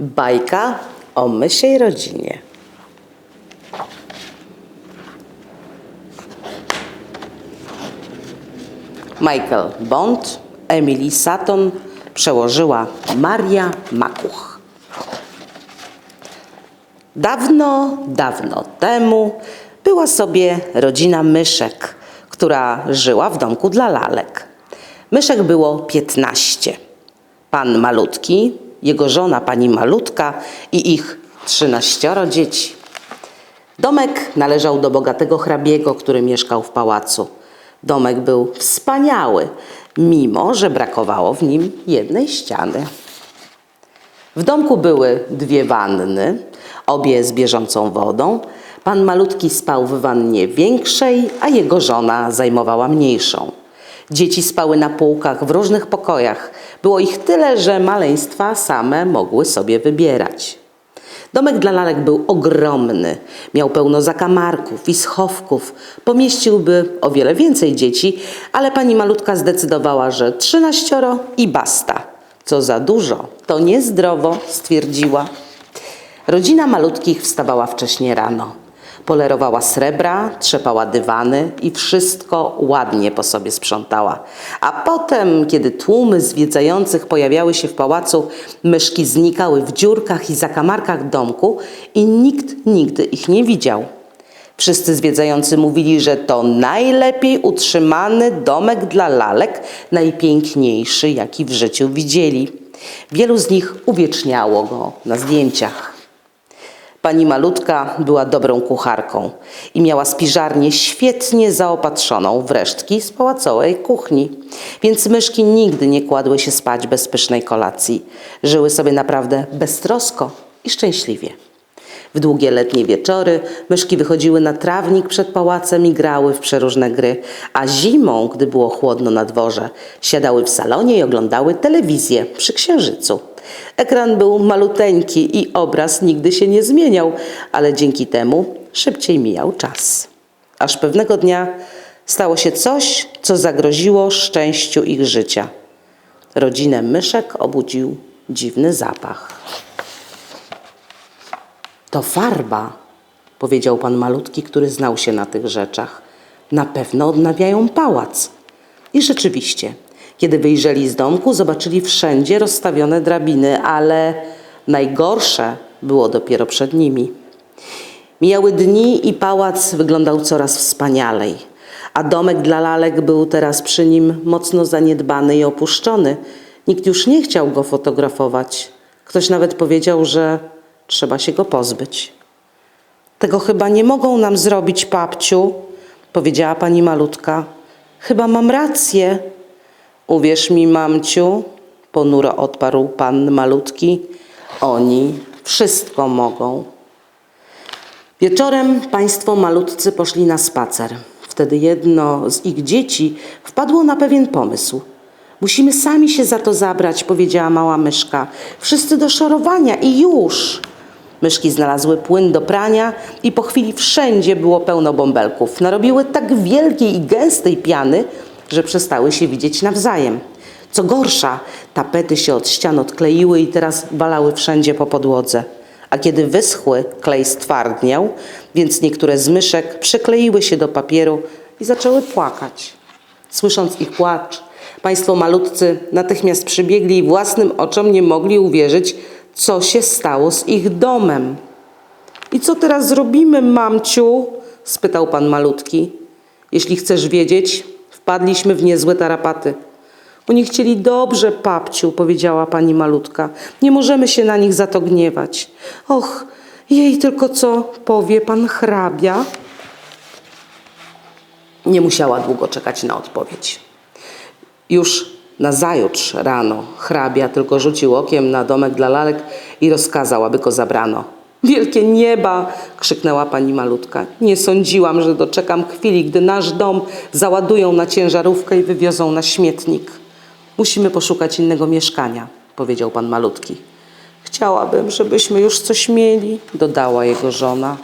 Bajka o mysiej rodzinie. Michael Bond, Emily Sutton przełożyła Maria Makuch. Dawno, dawno temu była sobie rodzina myszek, która żyła w domku dla lalek. Myszek było 15. Pan malutki, jego żona pani malutka i ich trzynaścioro dzieci. Domek należał do bogatego hrabiego, który mieszkał w pałacu. Domek był wspaniały, mimo że brakowało w nim jednej ściany. W domku były dwie wanny, obie z bieżącą wodą. Pan malutki spał w wannie większej, a jego żona zajmowała mniejszą. Dzieci spały na półkach w różnych pokojach. Było ich tyle, że maleństwa same mogły sobie wybierać. Domek dla lalek był ogromny. Miał pełno zakamarków i schowków. Pomieściłby o wiele więcej dzieci, ale pani malutka zdecydowała, że trzynaścioro i basta. Co za dużo, to niezdrowo, stwierdziła. Rodzina malutkich wstawała wcześnie rano. Polerowała srebra, trzepała dywany i wszystko ładnie po sobie sprzątała. A potem, kiedy tłumy zwiedzających pojawiały się w pałacu, myszki znikały w dziurkach i zakamarkach domku i nikt nigdy ich nie widział. Wszyscy zwiedzający mówili, że to najlepiej utrzymany domek dla lalek, najpiękniejszy, jaki w życiu widzieli. Wielu z nich uwieczniało go na zdjęciach. Pani malutka była dobrą kucharką i miała spiżarnię świetnie zaopatrzoną w resztki z pałacowej kuchni, więc myszki nigdy nie kładły się spać bez pysznej kolacji. Żyły sobie naprawdę beztrosko i szczęśliwie. W długie letnie wieczory myszki wychodziły na trawnik przed pałacem i grały w przeróżne gry, a zimą, gdy było chłodno na dworze, siadały w salonie i oglądały telewizję przy księżycu. Ekran był maluteńki i obraz nigdy się nie zmieniał, ale dzięki temu szybciej mijał czas. Aż pewnego dnia stało się coś, co zagroziło szczęściu ich życia. Rodzinę myszek obudził dziwny zapach. To farba, powiedział pan malutki, który znał się na tych rzeczach. Na pewno odnawiają pałac. I rzeczywiście, kiedy wyjrzeli z domku, zobaczyli wszędzie rozstawione drabiny, ale najgorsze było dopiero przed nimi. Mijały dni i pałac wyglądał coraz wspanialej, a domek dla lalek był teraz przy nim mocno zaniedbany i opuszczony. Nikt już nie chciał go fotografować. Ktoś nawet powiedział, że trzeba się go pozbyć. Tego chyba nie mogą nam zrobić, papciu, powiedziała pani malutka. Chyba mam rację. Uwierz mi, mamciu, ponuro odparł pan malutki. Oni wszystko mogą. Wieczorem państwo malutcy poszli na spacer. Wtedy jedno z ich dzieci wpadło na pewien pomysł. Musimy sami się za to zabrać, powiedziała mała myszka. Wszyscy do szorowania i już. Myszki znalazły płyn do prania i po chwili wszędzie było pełno bąbelków. Narobiły tak wielkiej i gęstej piany, że przestały się widzieć nawzajem. Co gorsza, tapety się od ścian odkleiły i teraz balały wszędzie po podłodze. A kiedy wyschły, klej stwardniał, więc niektóre z myszek przykleiły się do papieru i zaczęły płakać. Słysząc ich płacz, państwo malutcy natychmiast przybiegli i własnym oczom nie mogli uwierzyć, co się stało z ich domem. I co teraz zrobimy, mamciu? spytał pan malutki. Jeśli chcesz wiedzieć, wpadliśmy w niezłe tarapaty. Oni chcieli dobrze, papciu, powiedziała pani malutka. Nie możemy się na nich za to gniewać. Och, jej tylko co powie pan hrabia? Nie musiała długo czekać na odpowiedź. Już nazajutrz rano hrabia tylko rzucił okiem na domek dla lalek i rozkazał, aby go zabrano. Wielkie nieba! krzyknęła pani malutka. Nie sądziłam, że doczekam chwili, gdy nasz dom załadują na ciężarówkę i wywiozą na śmietnik. Musimy poszukać innego mieszkania, powiedział pan malutki. Chciałabym, żebyśmy już coś mieli, dodała jego żona.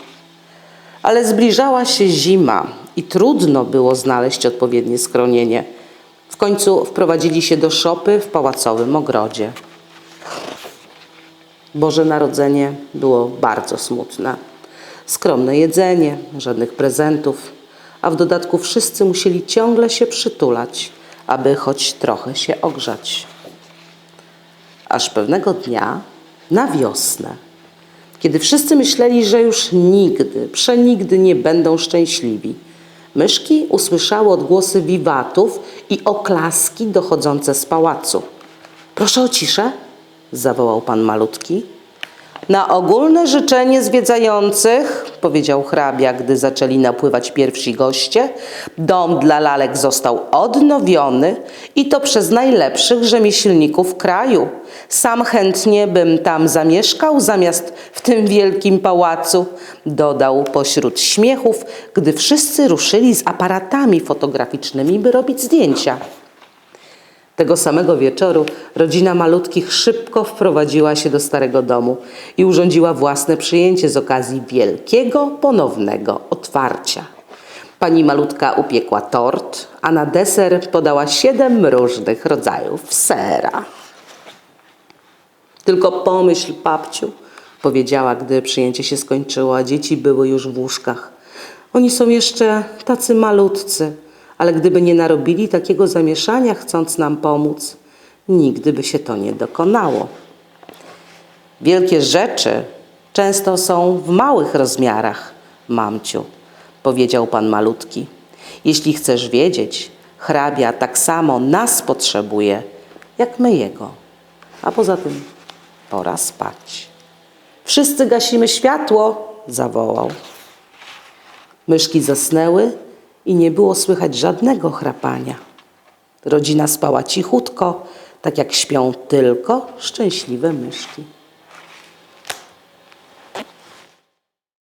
Ale zbliżała się zima i trudno było znaleźć odpowiednie schronienie. W końcu wprowadzili się do szopy w pałacowym ogrodzie. Boże Narodzenie było bardzo smutne. Skromne jedzenie, żadnych prezentów, a w dodatku wszyscy musieli ciągle się przytulać, aby choć trochę się ogrzać. Aż pewnego dnia, na wiosnę, kiedy wszyscy myśleli, że już nigdy, przenigdy nie będą szczęśliwi, myszki usłyszały odgłosy wiwatów i oklaski dochodzące z pałacu. Proszę o ciszę, zawołał pan malutki. Na ogólne życzenie zwiedzających, powiedział hrabia, gdy zaczęli napływać pierwsi goście, dom dla lalek został odnowiony i to przez najlepszych rzemieślników kraju. Sam chętnie bym tam zamieszkał zamiast w tym wielkim pałacu, dodał pośród śmiechów, gdy wszyscy ruszyli z aparatami fotograficznymi, by robić zdjęcia. Tego samego wieczoru rodzina malutkich szybko wprowadziła się do starego domu i urządziła własne przyjęcie z okazji wielkiego ponownego otwarcia. Pani malutka upiekła tort, a na deser podała siedem różnych rodzajów sera. Tylko pomyśl, babciu, powiedziała, gdy przyjęcie się skończyło, a dzieci były już w łóżkach. Oni są jeszcze tacy malutcy, ale gdyby nie narobili takiego zamieszania, chcąc nam pomóc, nigdy by się to nie dokonało. Wielkie rzeczy często są w małych rozmiarach, mamciu, powiedział pan malutki. Jeśli chcesz wiedzieć, hrabia tak samo nas potrzebuje, jak my jego. A poza tym pora spać. Wszyscy gasimy światło, zawołał. Myszki zasnęły i nie było słychać żadnego chrapania. Rodzina spała cichutko, tak jak śpią tylko szczęśliwe myszki.